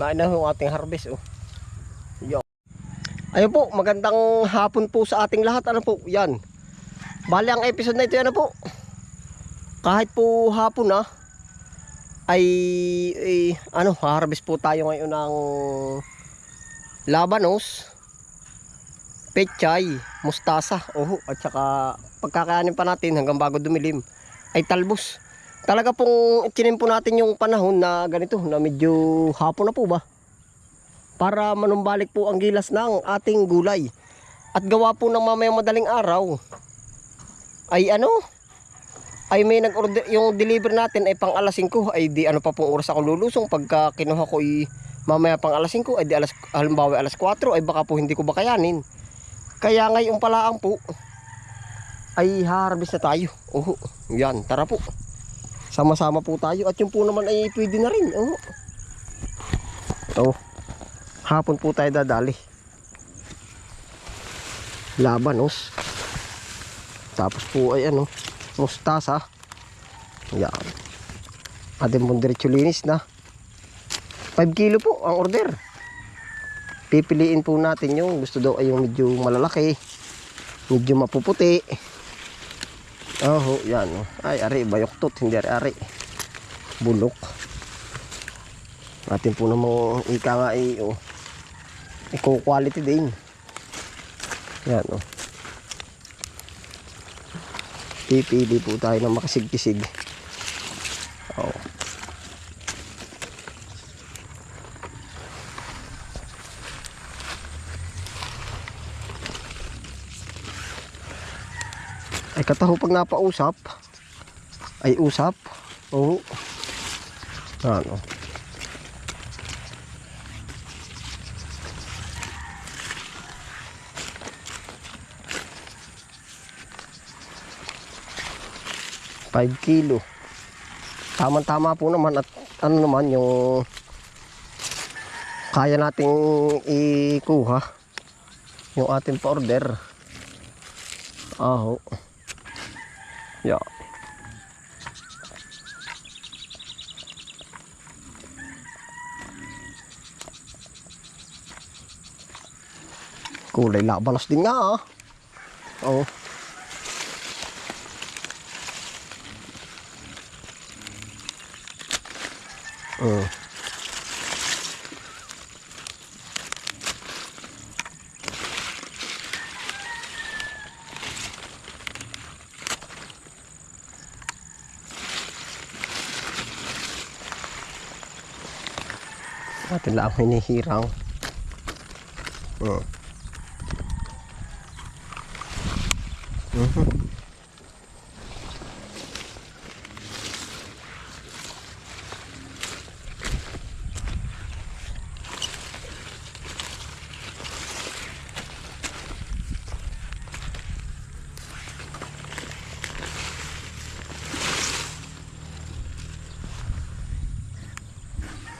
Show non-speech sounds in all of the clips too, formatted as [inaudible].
Naina yung ating harvest oh. Yo. Ayun po, magandang hapon po sa ating lahat. Ano po? Yan. Bali ang episode na ito yan po. Kahit po hapon na ay, ay ano, harvest po tayo ngayon ng labanos, pechay, mustasa, oho, at saka pagkakayanin pa natin hanggang bago dumilim ay talbos. Talaga pong po natin yung panahon na ganito, na medyo hapon na po ba? Para manumbalik po ang gilas ng ating gulay. At gawa po ng mamayang madaling araw, ay ano, ay may nag-order, yung deliver natin ay pang alas 5, ay di ano pa pong oras ako lulusong. Pagka kinuha ko ay mamaya pang alas 5, ay di alas, halimbawa alas 4, ay baka po hindi ko bakayanin. Kaya ngayon pala ang po, ay harvest na tayo. Oh, yan, tara po. Sama-sama po tayo. At yung po naman ay pwede na rin. Oh. Oh. Hapon po tayo dadali. Labanos. Tapos po ay ano, mustasa. Yan. Ating pong diretso linis na. 5 kilo po ang order. Pipiliin po natin yung gusto daw ay yung medyo malalaki. Medyo mapuputi. Oh, yan. Ay, ari, bayoktot, hindi ari, ari. Bulok. Atin po namang ika nga ay, oh, eco quality din. Yan, oh. Pipili po tayo ng makasig-kisig. Oh. Ay kataho pag napausap ay usap. Oo. Ano? Five kilo. Tama-tama po naman at ano naman yung kaya nating ikuha yung ating pa-order. Aho. Yeah. Kulay labalas din nga ah. Oh. Oh. Natin lang hinihirang. Oh. Mhm.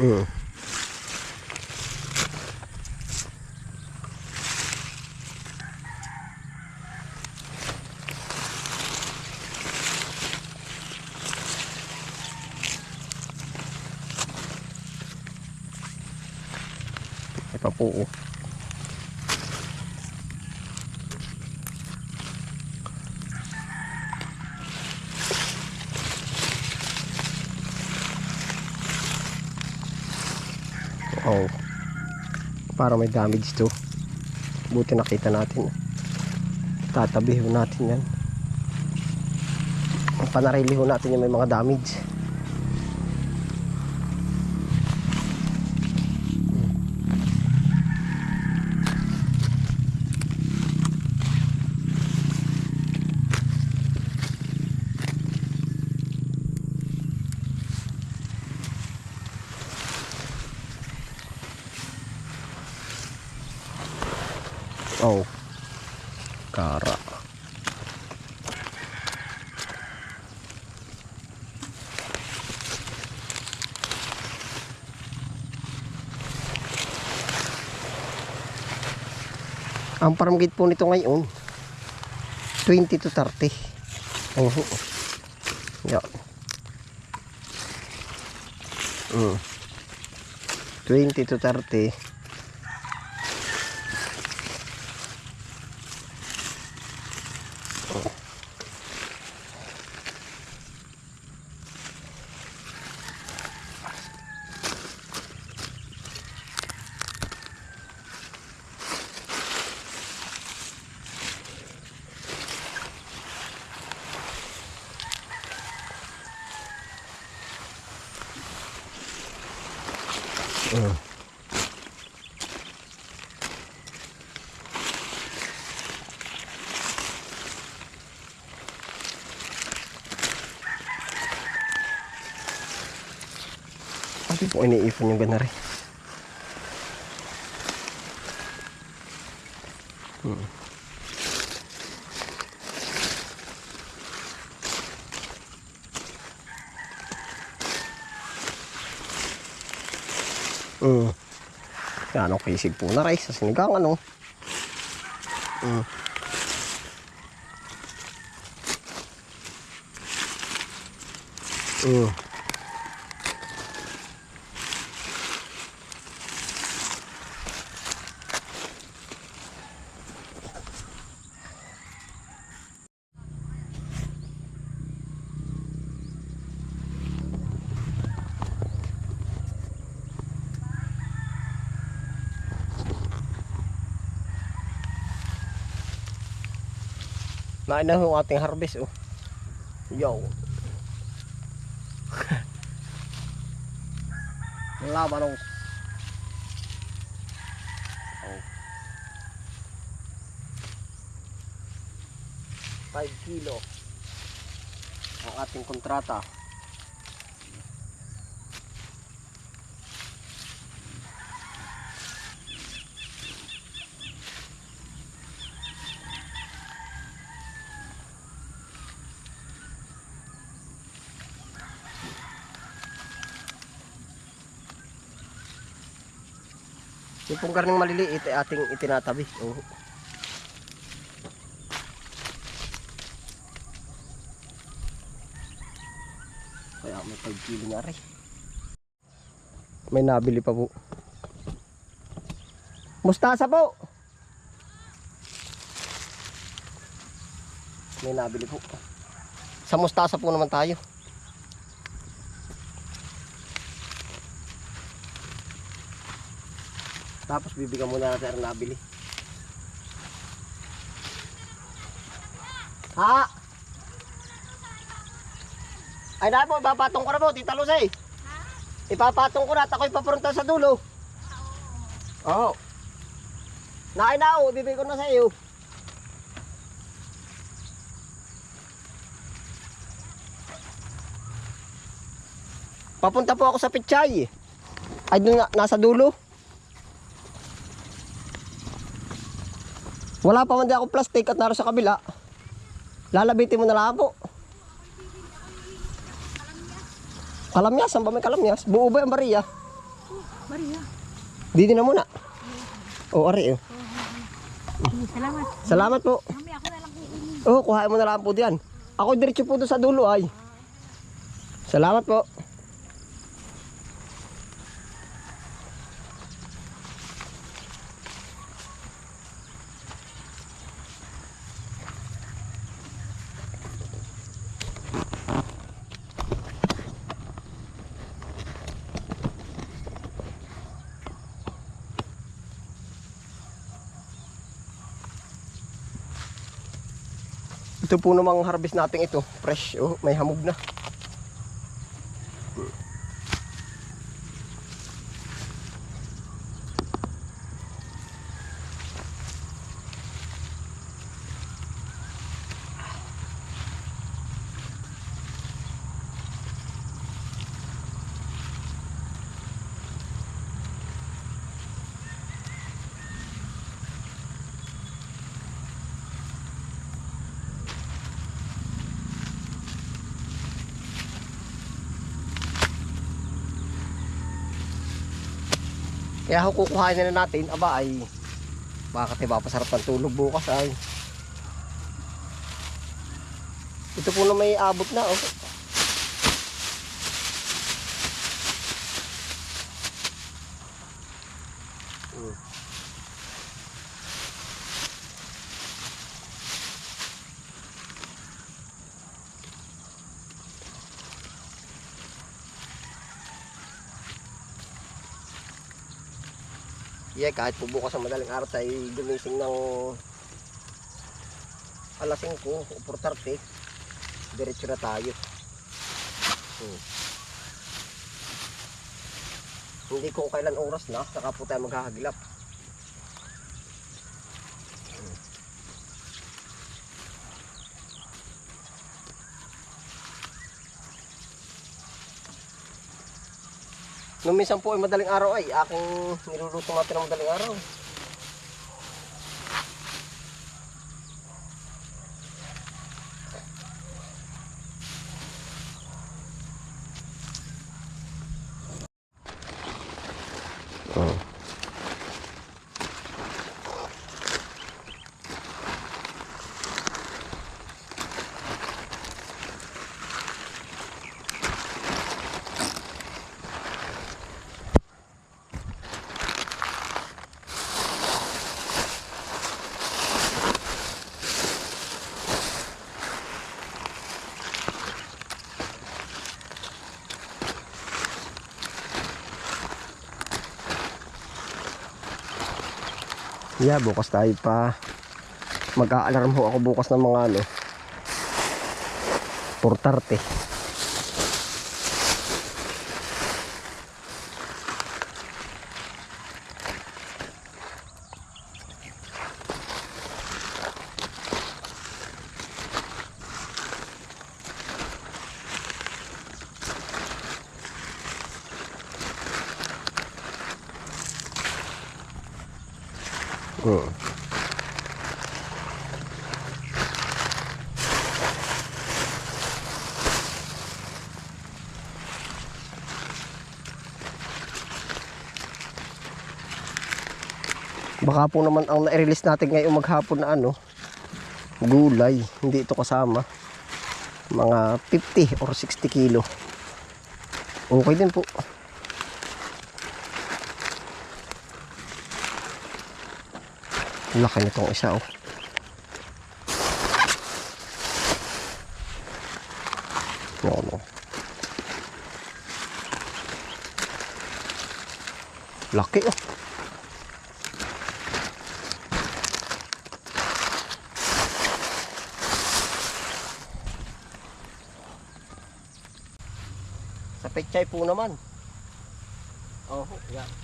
Mm. Ay pa po. oh. Oh. Para may damage to. Buti nakita natin. Tatabihin natin yan. Panarili ho natin yung may mga damage. Oh. Kara. Ang farm gate po nito ngayon 20 to 30. Oh. Yan. Mm. 20 to 30. Kasi po iniipon yung ganari. Hmm. Hmm. Yan ang kisig po na rice sa sinigang ano. Hmm. Hmm. Nain na yung ating harvest oh. Yo. [laughs] Laban oh. Oh. 5 kilo ang ating kontrata. Yung pong karning maliliit ay ating itinatabi. Oh. Kaya may 5 kilo nga rin. May nabili pa po. Mustasa po! May nabili po. Sa mustasa po naman tayo. Tapos bibigyan muna natin ang nabili. Ha? Ay na po, ipapatong ko na po, Tita Lucy. Ipapatong ko na at ako'y papunta sa dulo. Oo. Naay na ako, ibibigay ko na sa iyo. Papunta po ako sa Pichay. Ay, doon na, nasa dulo. Wala pa man di ako plastic at naroon sa kabila. Lalabitin mo na lang po. Kalamyas, saan ba may kalamyas? Buo ba yung bariya? Maria. Dito na muna. O, ari. Oh. Salamat. Salamat po. Mami, ako na lang kukunin. Oh, kuhain mo na lang po diyan. Ako diretso po doon sa dulo ay. Salamat po. Ito po namang harvest natin ito. Fresh. Oh, may hamog na. Kaya ako kukuhain na natin, aba ay bakit iba pasarap ang tulog bukas ay. Ito po na may abot na oh. Yeah, kahit po bukas ang madaling araw tayo gumising ng alas 5 o 4.30, diretso na tayo. Hmm. Hindi ko kailan oras na, saka po tayo maghahagilap. Nung minsan po ay madaling araw ay aking niluluto natin ng madaling araw. Oh. Yeah, bukas tayo pa. Mag-a-alarm ho ako bukas ng mga ano. 4.30. Hmm. Baka po naman ang na-release natin ngayong maghapon na ano, gulay, hindi ito kasama. Mga 50 or 60 kilo. Okay din po. Laki nitong isa oh. Yan oh. Laki oh. Sa pechay po naman. Oh, yan.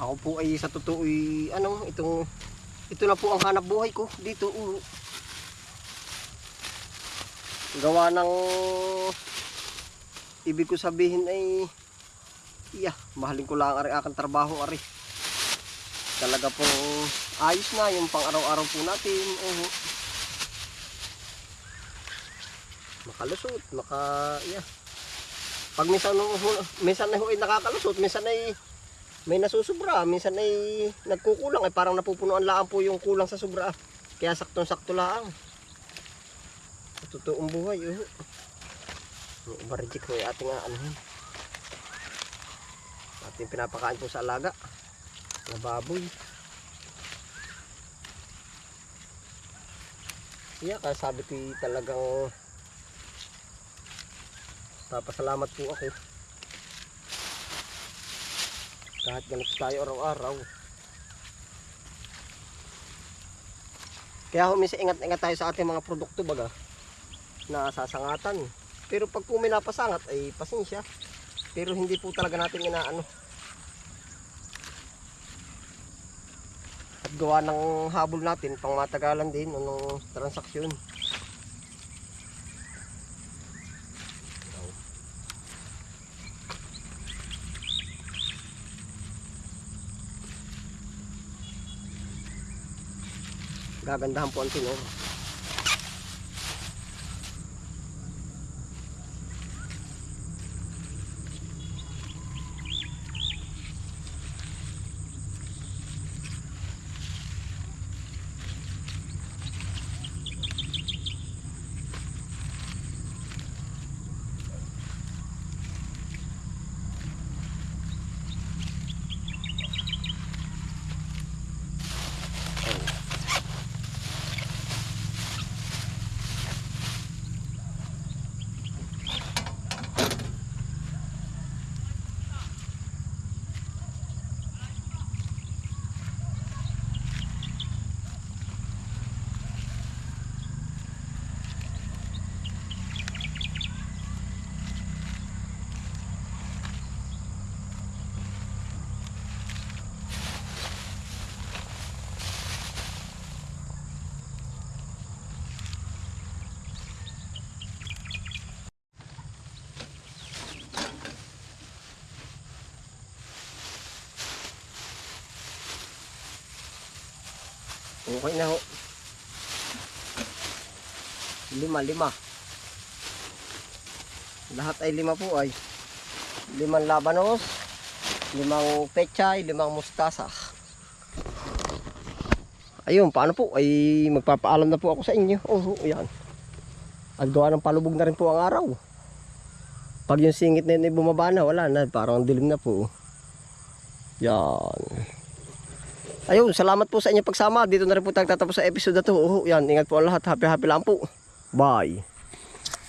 Ako po ay sa totoo ay ano, itong ito na po ang hanap buhay ko dito. uh. Gawa ng ibig ko sabihin ay iya, mahalin ko lang ari aking trabaho ari. Talaga po ayos na yung pang araw-araw po natin. Oo. Makalusot, maka iya. Pag minsan minsan ay nakakalusot, minsan ay may nasusubra, minsan ay nagkukulang ay parang napupunuan lang po yung kulang sa subra. Kaya saktong-sakto lang. Totoong buhay, oh. Barjik ko yung ating ano yun. Ating pinapakain po sa alaga. Na baboy. Yeah, kaya sabi ko eh, talagang papasalamat po ako kahit ganito tayo araw-araw. Kaya humisa ingat-ingat tayo sa ating mga produkto baga na sasangatan. Pero pag po may napasangat ay pasensya. Pero hindi po talaga natin inaano. At gawa ng habol natin pang matagalan din anong transaksyon กลายเป็นดำปนพี่น้ Okay na ho. Lima, lima. Lahat ay lima po ay. Limang labanos, limang pechay, limang mustasa. Ayun, paano po? Ay magpapaalam na po ako sa inyo. Oh, yan. At gawa ng palubog na rin po ang araw. Pag yung singit na yun ay bumaba na, wala na. Parang ang dilim na po. Yan. Ayun, salamat po sa inyong pagsama. Dito na rin po tayo tatapos sa episode na to. Oh, yan, ingat po ang lahat. Happy happy lang po. Bye.